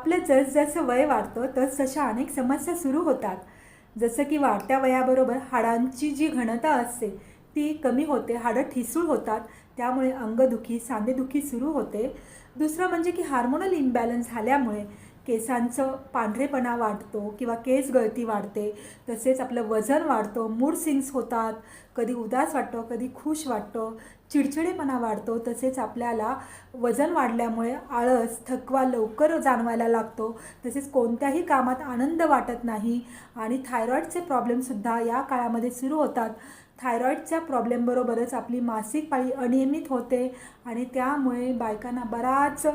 आपलं जसजसं वय वाढतं तस तशा अनेक समस्या सुरू होतात. जसं की वाढत्या वयाबरोबर हाडांची जी घनता असते ती कमी होते हाडं ठिसूळ होतात त्यामुळे अंगदुखी सांधेदुखी सुरू होते. दुसरं म्हणजे की हार्मोनल इम्बॅलन्स झाल्यामुळे केसांचं पांढरेपणा वाढतो किंवा केस गळती वाढते तसेच आपलं वजन वाढतं मूड सिंग्स होतात कधी उदास वाटतं कधी खुश वाटतं चिडचिडेपणा वाढतो तसेच आपल्याला वजन वाढल्यामुळे आळस थकवा लवकर जाणवायला लागतो तसेच कोणत्याही कामात आनंद वाटत नाही आणि थायरॉईडचे प्रॉब्लेमसुद्धा या काळामध्ये सुरू होतात. थायरॉईडच्या प्रॉब्लेमबरोबरच आपली मासिक पाळी अनियमित होते आणि त्यामुळे बायकांना बराच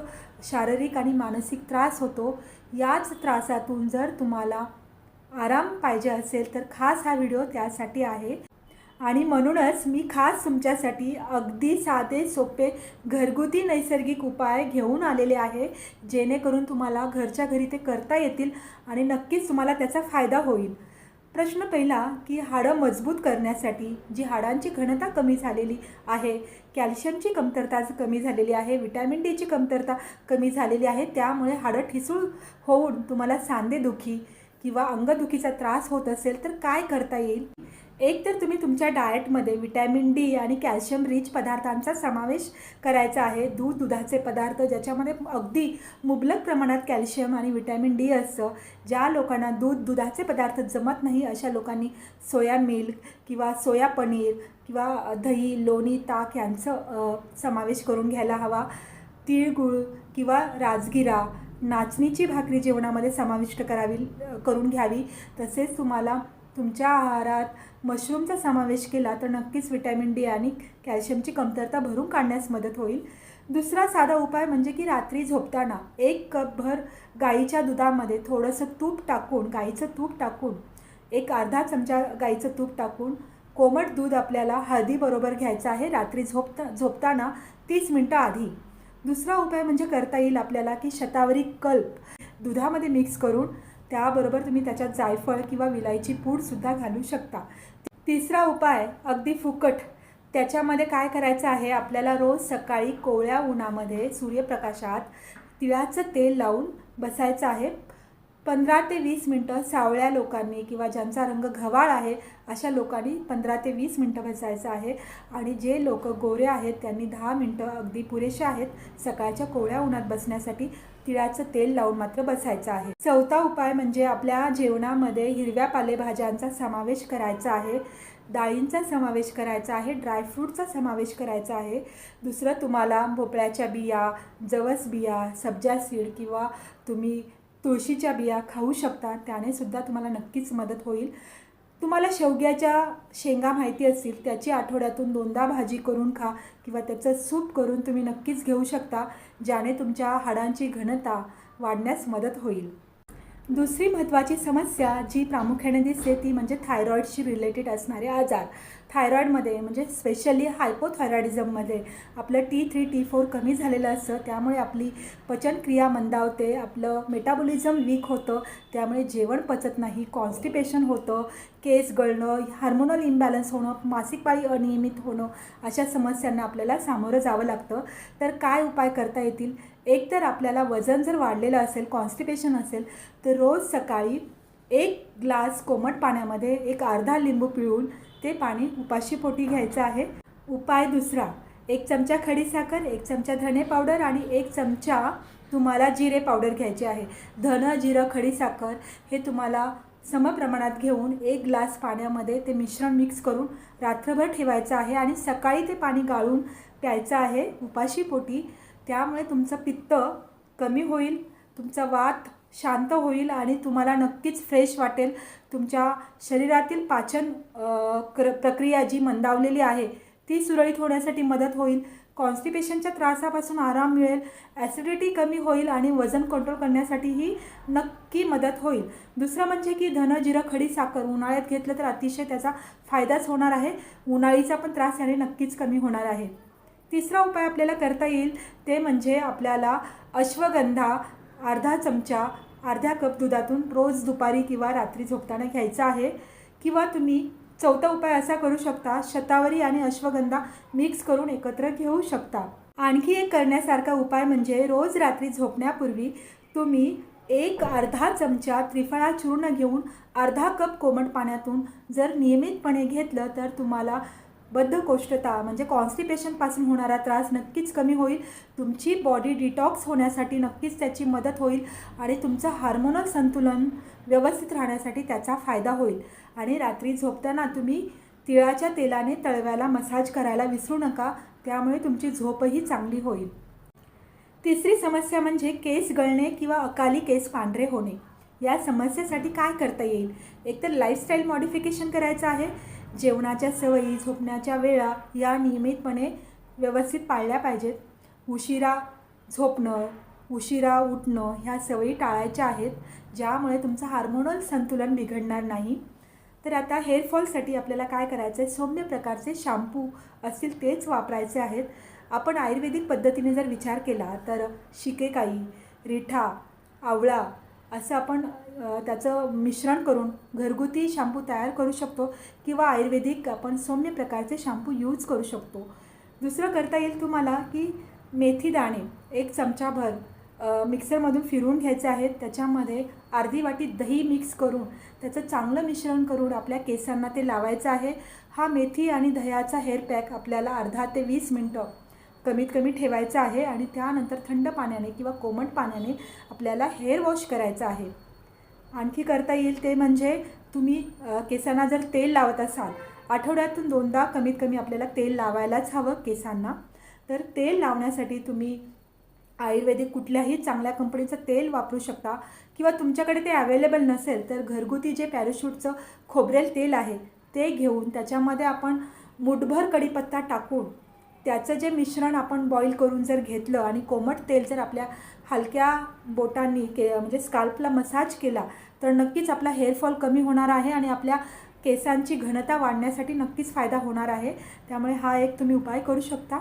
शारीरिक आणि मानसिक त्रास होतो. याच त्रासातून जर तुम्हाला आराम पाहिजे असेल तर खास हा व्हिडिओ त्यासाठी आहे. आणि म्हणूनच मी खास तुमच्यासाठी अगदी साधे सोपे घरगुती नैसर्गिक उपाय घेऊन आलेले आहे जेणेकरून तुम्हाला घरच्या घरी ते करता येतील आणि नक्कीच तुम्हाला त्याचा फायदा होईल. प्रश्न पहिला की हाडं मजबूत करण्यासाठी जी हाडांची घनता कमी झालेली आहे कॅल्शियमची कमतरता कमी झालेली आहे विटॅमिन डीची कमतरता कमी झालेली आहे त्यामुळे हाडं ठिसूळ होऊन तुम्हाला सांधेदुखी किंवा अंगदुखीचा त्रास होत असेल तर काय करता येईल? एक तर तुम्ही तुमच्या डाएटमध्ये विटॅमिन डी आणि कॅल्शियम रिच पदार्थांचा समावेश करायचा आहे. दूध दुधाचे पदार्थ ज्याच्यामध्ये अगदी मुबलक प्रमाणात कॅल्शियम आणि विटॅमिन डी असतं. ज्या लोकांना दूध दुधाचे पदार्थ जमत नाही अशा लोकांनी सोया मिल्क किंवा सोया पनीर किंवा दही लोणी ताक यांचं समावेश करून घ्यायला हवा. तिळगुळ किंवा राजगिरा नाचणीची भाकरी जेवणामध्ये समाविष्ट करावी करून घ्यावी. तसेच तुम्हाला तुमच्या आहारात मशरूमचा समावेश केला तर नक्कीच विटॅमिन डी आणि कॅल्शियमची कमतरता भरून काढण्यास मदत होईल. दुसरा साधा उपाय म्हणजे की रात्री झोपताना एक कपभर गाईच्या दुधामध्ये थोडंसं तूप टाकून गाईचं तूप टाकून एक अर्धा चमचा गाईचं तूप टाकून कोमट दूध आपल्याला हळदीबरोबर घ्यायचं आहे रात्री झोपता झोपताना तीस मिनटं आधी. दुसरा उपाय म्हणजे करता येईल आपल्याला की शतावरी कल्प. दुधामध्ये मिक्स करून त्याबरोबर तुम्ही त्याच्यात जायफळ किंवा विलायची पूडसुद्धा घालू शकता. तिसरा उपाय अगदी फुकट. त्याच्यामध्ये काय करायचं आहे? आपल्याला रोज सकाळी कोवळ्या उन्हामध्ये सूर्यप्रकाशात तिळाचं तेल लावून बसायचं आहे. पंधरा ते वीस मिनटं सावळ्या लोकांनी किंवा ज्यांचा रंग घवाळ आहे अशा लोकांनी पंधरा ते वीस मिनटं बसायचं आहे. आणि जे लोक गोरे आहेत त्यांनी दहा मिनटं अगदी पुरेसे आहेत सकाळच्या कोवळ्या उन्हात बसण्यासाठी तिळाचं तेल लावून मात्र बसायचं आहे. चौथा उपाय म्हणजे आपल्या जेवणामध्ये हिरव्या पालेभाज्यांचा समावेश करायचा आहे. डाळींचा समावेश करायचा आहे. ड्रायफ्रूटचा समावेश करायचा आहे. दुसरं तुम्हाला भोपळ्याच्या बिया जवस बिया सब्जा सीड किंवा तुम्ही तुळशीच्या बिया खाऊ शकता. त्याने सुद्धा तुम्हाला नक्कीच मदत होईल. तुम्हाला शेवग्याच्या शेंगा माहिती असतील त्याची आठवड्यातून दोनदा भाजी करून खा किंवा त्याचं सूप करून तुम्ही नक्कीच घेऊ शकता ज्याने तुमच्या हाडांची घनता वाढण्यास मदत होईल. दुसरी महत्त्वाची समस्या जी प्रामुख्याने दिसते ती म्हणजे थायरॉईडशी रिलेटेड असणारे आजार. थायरॉईडमध्ये म्हणजे स्पेशली हायपोथायरॉईडिझममध्ये आपलं टी थ्री टी फोर कमी झालेलं असतं. त्यामुळे आपली पचनक्रिया मंदावते आपलं मेटाबॉलिझम वीक होतं त्यामुळे जेवण पचत नाही कॉन्स्टिपेशन होतं केस गळणं हार्मोनल इम्बॅलन्स होणं मासिक पाळी अनियमित होणं अशा समस्यांना आपल्याला सामोरं जावं लागतं. तर काय उपाय करता येतील? एक तर आपल्याला वजन जर वाढलेलं असेल कॉन्स्टिपेशन असेल तर रोज सकाळी एक ग्लास कोमट पाण्यामध्ये एक अर्धा लिंबू पिळून ते पाणी उपाशी पोटी घ्यायचं आहे. उपाय दुसरा एक चमचा खडीसाखर एक चमचा धने पावडर आणि एक चमचा तुम्हाला जिरे पावडर घ्यायचे आहे. धन जिरं खडीसाखर हे तुम्हाला समप्रमाणात घेऊन एक ग्लास पाण्यामध्ये ते मिश्रण मिक्स करून रात्रभर ठेवायचं आहे आणि सकाळी ते पाणी गाळून प्यायचं आहे उपाशी पोटी. त्यामुळे तुमचं पित्त कमी होईल तुमचा वात शांत होईल आणि तुम्हाला नक्कीच फ्रेश वाटेल. तुमच्या शरीरातील पाचन क्र प्रक्रिया जी मंदावलेली आहे ती सुरळीत होण्यासाठी मदत होईल. कॉन्स्टिपेशनच्या त्रासापासून आराम मिळेल. ॲसिडिटी कमी होईल आणि वजन कंट्रोल करण्यासाठीही नक्की मदत होईल. दुसरं म्हणजे की धन जिरं खडी साखर उन्हाळ्यात घेतलं तर अतिशय त्याचा फायदाच होणार आहे. उन्हाळीचा पण त्रास याने नक्कीच कमी होणार आहे. तिसरा उपाय आपल्याला करता येईल ते म्हणजे आपल्याला अश्वगंधा अर्धा चमचा अर्ध्या कप दुधातून रोज दुपारी किंवा रात्री झोपताना घ्यायचा आहे. किंवा तुम्ही चौथा उपाय असा करू शकता शतावरी आणि अश्वगंधा मिक्स करून एकत्र घेऊ शकता. आणखी एक करण्यासारखा उपाय म्हणजे रोज रात्री झोपण्यापूर्वी तुम्ही एक अर्धा चमचा त्रिफळा चूर्ण घेऊन अर्धा कप कोमट पाण्यातून जर नियमितपणे घेतलं तर तुम्हाला बद्धकोष्ठता म्हणजे कॉन्स्टिपेशनपासून होणारा त्रास नक्कीच कमी होईल. तुमची बॉडी डिटॉक्स होण्यासाठी नक्कीच त्याची मदत होईल आणि तुमचं हार्मोनल संतुलन व्यवस्थित राहण्यासाठी त्याचा फायदा होईल. आणि रात्री झोपताना तुम्ही तिळाच्या तेलाने तळव्याला मसाज करायला विसरू नका त्यामुळे तुमची झोपही चांगली होईल. तिसरी समस्या म्हणजे केस गळणे किंवा अकाली केस पांढरे होणे. या समस्येसाठी काय करता येईल? एकतर लाईफस्टाईल मॉडिफिकेशन करायचं आहे जेवणाच्या सवयी झोपण्याच्या वेळा या नियमितपणे व्यवस्थित पाळल्या पाहिजेत. उशिरा झोपणं उशिरा उठणं ह्या सवयी टाळायच्या आहेत ज्यामुळे तुमचं हार्मोनल संतुलन बिघडणार नाही. तर आता हेअरफॉलसाठी आपल्याला काय करायचं आहे सौम्य प्रकारचे शॅम्पू असतील तेच वापरायचे आहेत. आपण आयुर्वेदिक पद्धतीने जर विचार केला तर शिकेकाई रिठा आवळा असं आपण त्याचं मिश्रण करून घरगुती शॅम्पू तयार करू शकतो किंवा आयुर्वेदिक आपण सौम्य प्रकारचे शॅम्पू यूज करू शकतो. दुसरं करता येईल तुम्हाला की मेथी दाणे एक चमचाभर मिक्सरमधून फिरवून घ्यायचे आहेत. त्याच्यामध्ये अर्धी वाटी दही मिक्स करून त्याचं चांगलं मिश्रण करून आपल्या केसांना ते लावायचं आहे. हा मेथी आणि दह्याचा हेअर पॅक आपल्याला अर्धा ते वीस मिनटं कमीत कमी ठेवायचं आहे आणि त्यानंतर थंड पाण्याने किंवा कोमट पाण्याने आपल्याला हेअर वॉश करायचं आहे. आणखी करता येईल ते म्हणजे तुम्ही केसांना जर तेल लावत असाल आठवड्यातून दोनदा कमीत कमी आपल्याला तेल लावायलाच हवं केसांना. तर तेल लावण्यासाठी तुम्ही आयुर्वेदिक कुठल्याही चांगल्या कंपनीचं तेल वापरू शकता किंवा तुमच्याकडे ते अवेलेबल नसेल तर घरगुती जे पॅराशूटचं खोबरेल तेल आहे ते घेऊन त्याच्यामध्ये आपण मुठभर कढीपत्ता टाकून त्याचं जे मिश्रण आपण बॉईल करून जर घेतलं आणि कोमट तेल जर आपल्या हलक्या बोटांनी के म्हणजे स्काल्पला मसाज केला तर नक्कीच आपला हेअरफॉल कमी होणार आहे आणि आपल्या केसांची घनता वाढण्यासाठी नक्कीच फायदा होणार आहे. त्यामुळे हा एक तुम्ही उपाय करू शकता.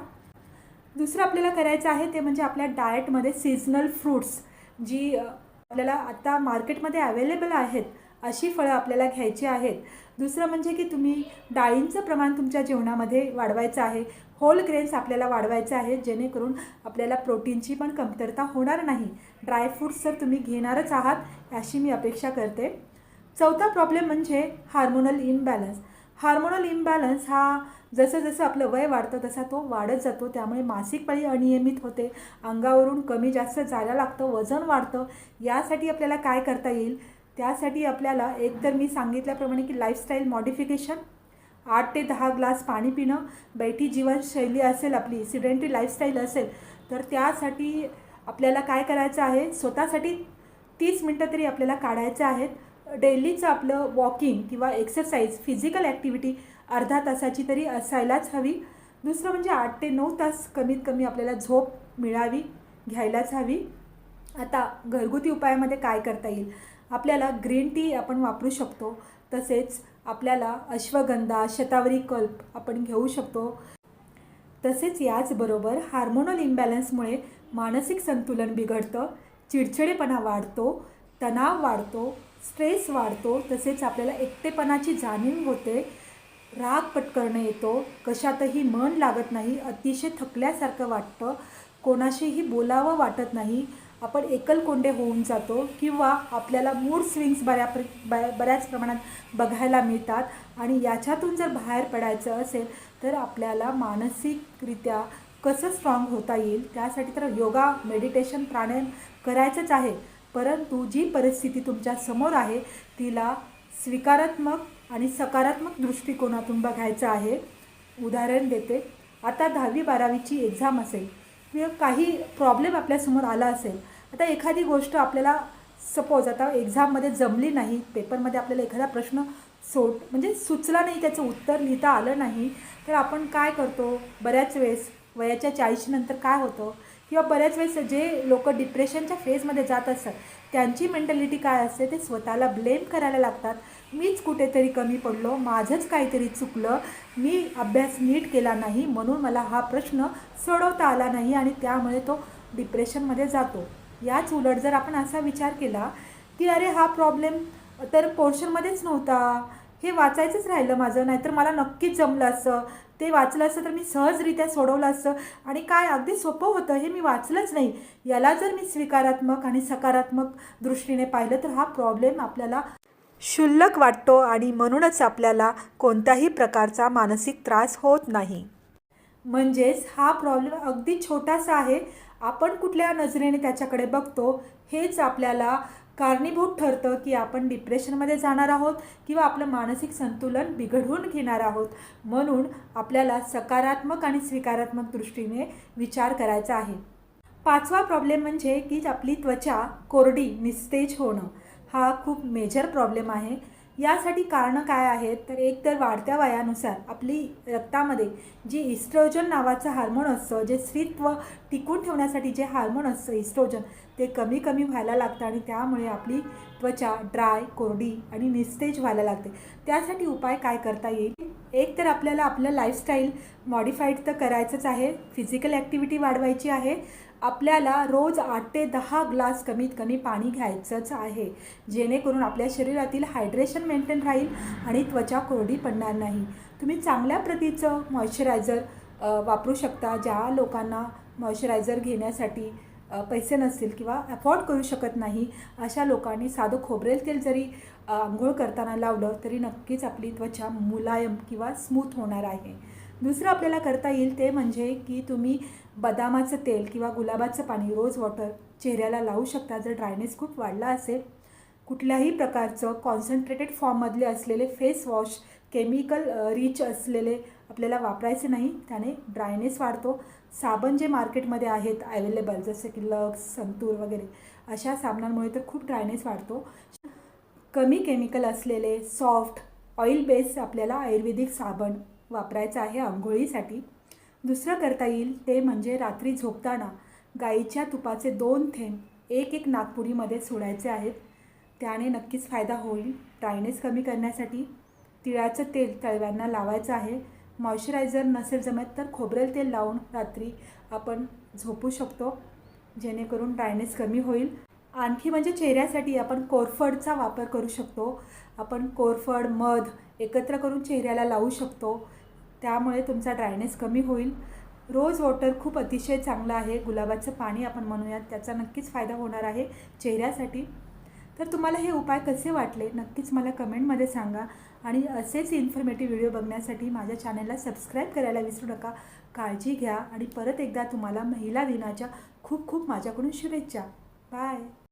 दुसरं आपल्याला करायचं आहे ते म्हणजे आपल्या डाएटमध्ये सीझनल फ्रूट्स जी आपल्याला आत्ता मार्केटमध्ये अवेलेबल आहेत अशी फळं आपल्याला घ्यायची आहेत. दुसरं म्हणजे की तुम्ही डाळींचं प्रमाण तुमच्या जेवणामध्ये वाढवायचं आहे. होल ग्रेन्स आपल्याला वाढवायचं आहे जेणेकरून आपल्याला प्रोटीनची पण कमतरता होणार नाही. ड्रायफ्रूट्स तर तुम्ही घेणारच आहात अशी मी अपेक्षा करते. चौथा प्रॉब्लेम म्हणजे हार्मोनल इम्बॅलन्स हार्मोनल इम्बॅलन्स हा जसं जसं आपलं वय वाढतं तसा तो वाढत जातो. त्यामुळे मासिक पाळी अनियमित होते. अंगावरून कमी जास्त जायला लागतं वजन वाढतं. यासाठी आपल्याला काय करता येईल? त्यासाठी आपल्याला एकतर मी सांगितल्याप्रमाणे की लाईफस्टाईल मॉडिफिकेशन आठ ते दहा ग्लास पाणी पिणं बैठी जीवनशैली असेल आपली सिडेंटरी लाईफस्टाईल असेल तर त्यासाठी आपल्याला काय करायचं आहे? स्वतःसाठी तीस मिनटं तरी आपल्याला काढायचं आहेत. डेलीचं आपलं वॉकिंग किंवा एक्सरसाइज फिजिकल ॲक्टिव्हिटी अर्धा तासाची तरी असायलाच हवी. दुसरं म्हणजे आठ ते नऊ तास कमीत कमी आपल्याला झोप मिळावी घ्यायलाच हवी. आता घरगुती उपायामध्ये काय करता येईल? आपल्याला ग्रीन टी आपण वापरू शकतो. तसेच आपल्याला अश्वगंधा शतावरी कल्प आपण घेऊ शकतो. तसेच याचबरोबर हार्मोनल इम्बॅलन्समुळे मानसिक संतुलन बिघडतं चिडचिडेपणा वाढतो तणाव वाढतो स्ट्रेस वाढतो तसेच आपल्याला एकटेपणाची जाणीव होते राग पटकरणं येतो कशातही मन लागत नाही अतिशय थकल्यासारखं वाटतं कोणाशीही बोलावं वाटत नाही आपण एकलकोंडे होऊन जातो किंवा आपल्याला मूड स्विंग्स बऱ्या बऱ्याच प्रमाणात बघायला मिळतात. आणि याच्यातून जर बाहेर पडायचं असेल तर आपल्याला मानसिकरित्या कसं स्ट्रॉंग होता येईल त्यासाठी तर योगा मेडिटेशन प्राणायाम करायचंच आहे. परंतु जी परिस्थिती तुमच्यासमोर आहे तिला स्वीकारात्मक आणि सकारात्मक दृष्टिकोनातून बघायचं आहे. उदाहरण देते. आता दहावी बारावीची एक्झाम असेल किंवा काही प्रॉब्लेम आपल्यासमोर आला असेल आता एखादी गोष्ट आपल्याला सपोज आता एक्झाममध्ये जमली नाही पेपरमध्ये आपल्याला एखादा प्रश्न सोड म्हणजे सुचला नाही त्याचं उत्तर लिहिता आलं नाही तर आपण काय करतो? बऱ्याच वेळेस वयाच्या चाळीशीनंतर काय होतं? किंवा बऱ्याच वेळेस जे लोक डिप्रेशनच्या फेजमध्ये जात असतात त्यांची मेंटॅलिटी काय असते? ते स्वतःला ब्लेम करायला लागतात. मीच कुठेतरी कमी पडलो माझंच काहीतरी चुकलं मी अभ्यास नीट केला नाही म्हणून मला हा प्रश्न सोडवता आला नाही आणि त्यामुळे तो डिप्रेशनमध्ये जातो. याच उलट जर आपण असा विचार केला की अरे हा प्रॉब्लेम तर पोर्शनमध्येच नव्हता. हे वाचायचंच राहिलं माझं नाहीतर मला नक्कीच जमलं असतं ते वाचलं असतं तर मी सहजरित्या सोडवलं असतं. आणि काय अगदी सोपं होतं हे मी वाचलंच नाही. याला जर मी स्वीकारात्मक आणि सकारात्मक दृष्टीने पाहिलं तर हा प्रॉब्लेम आपल्याला क्षुल्लक वाटतो आणि म्हणूनच आपल्याला कोणत्याही प्रकारचा मानसिक त्रास होत नाही. म्हणजेच हा प्रॉब्लेम अगदी छोटासा आहे आपण कुठल्या नजरेने त्याच्याकडे बघतो हेच आपल्याला कारणीभूत ठरतं की आपण डिप्रेशनमध्ये जाणार आहोत किंवा आपलं मानसिक संतुलन बिघडवून घेणार आहोत. म्हणून आपल्याला सकारात्मक आणि स्वीकारात्मक दृष्टीने विचार करायचा आहे. पाचवा प्रॉब्लेम म्हणजे की आपली त्वचा कोरडी निस्तेज होणं. हा खूप मेजर प्रॉब्लेम आहे. यासाठी कारणं काय आहेत? तर एक तर वाढत्या वयानुसार आपली रक्तामध्ये जी इस्ट्रोजन नावाचं हार्मोन असतं जे स्त्रीत्व टिकून ठेवण्यासाठी जे हार्मोन असतं इस्ट्रोजन ते कमी कमी व्हायला लागतं आणि त्यामुळे आपली त्वचा ड्राय कोरडी आणि निस्तेज व्हायला लागते. त्यासाठी उपाय काय करता येईल? एक तर आपल्याला आपलं लाईफस्टाईल मॉडिफाईड तर करायचंच आहे. फिजिकल ॲक्टिव्हिटी वाढवायची आहे. आपल्याला रोज आठ ते दहा ग्लास कमीत कमी पाणी घ्यायचंच आहे. जेणेकरून आपल्या शरीरातील हायड्रेशन मेंटेन राहील आणि त्वचा कोरडी पडणार नाही. तुम्ही चांगल्या प्रतीचं मॉइश्चरायझर वापरू शकता. ज्या लोकांना मॉइश्चरायझर घेण्यासाठी पैसे नसतील किंवा अफोर्ड करू शकत नाही अशा लोकांनी साधं खोबरेल तेल जरी आंघोळ करताना लावलं तरी नक्कीच आपली त्वचा मुलायम किंवा स्मूथ होणार आहे. दुसरं आपल्याला करता येईल ते म्हणजे की तुम्ही बदामाचं तेल किंवा गुलाबाचं पाणी रोज वॉटर चेहऱ्याला लावू शकता. जर ड्रायनेस खूप वाढला असेल कुठल्याही प्रकारचं कॉन्सन्ट्रेटेड फॉर्ममधले असलेले फेस वॉश केमिकल रिच असलेले आपल्याला वापरायचे नाही त्याने ड्रायनेस वाढतो. साबण जे मार्केटमध्ये आहेत अवेलेबल जसे की लक्स संतूर वगैरे अशा साबणांमुळे तर खूप ड्रायनेस वाढतो. कमी केमिकल असलेले सॉफ्ट ऑइल बेस आपल्याला आयुर्वेदिक साबण वापरायचं आहे आंघोळीसाठी. दुसरं करता येईल ते म्हणजे रात्री झोपताना गाईच्या तुपाचे दोन थेंब एक एक नागपुडीमध्ये सोडायचे आहेत. त्याने नक्कीच फायदा होईल. ड्रायनेस कमी करण्यासाठी तिळाचं तेल तळव्यांना लावायचं आहे. मॉइश्चरायझर नसेल जमत तर खोबरेल तेल लावून रात्री आपण झोपू शकतो जेणेकरून ड्रायनेस कमी होईल. आणखी म्हणजे चेहऱ्यासाठी आपण कोरफडचा वापर करू शकतो. आपण कोरफड मध एकत्र करून चेहऱ्याला लावू शकतो. त्यामुळे तुमचा ड्रायनेस कमी होईल. रोज वॉटर खूप अतिशय चांगलं आहे. गुलाबाचं पाणी आपण म्हणूयात त्याचा नक्कीच फायदा होणार आहे चेहऱ्यासाठी. तर तुम्हाला हे उपाय कसे वाटले? नक्कीच मला कमेंटमध्ये सांगा. आणि असेच इन्फॉर्मेटिव्ह व्हिडिओ बघण्यासाठी माझ्या चॅनलला सबस्क्राईब करायला विसरू नका. काळजी घ्या. आणि परत एकदा तुम्हाला महिला दिनाच्या खूप खूप माझ्याकडून शुभेच्छा. बाय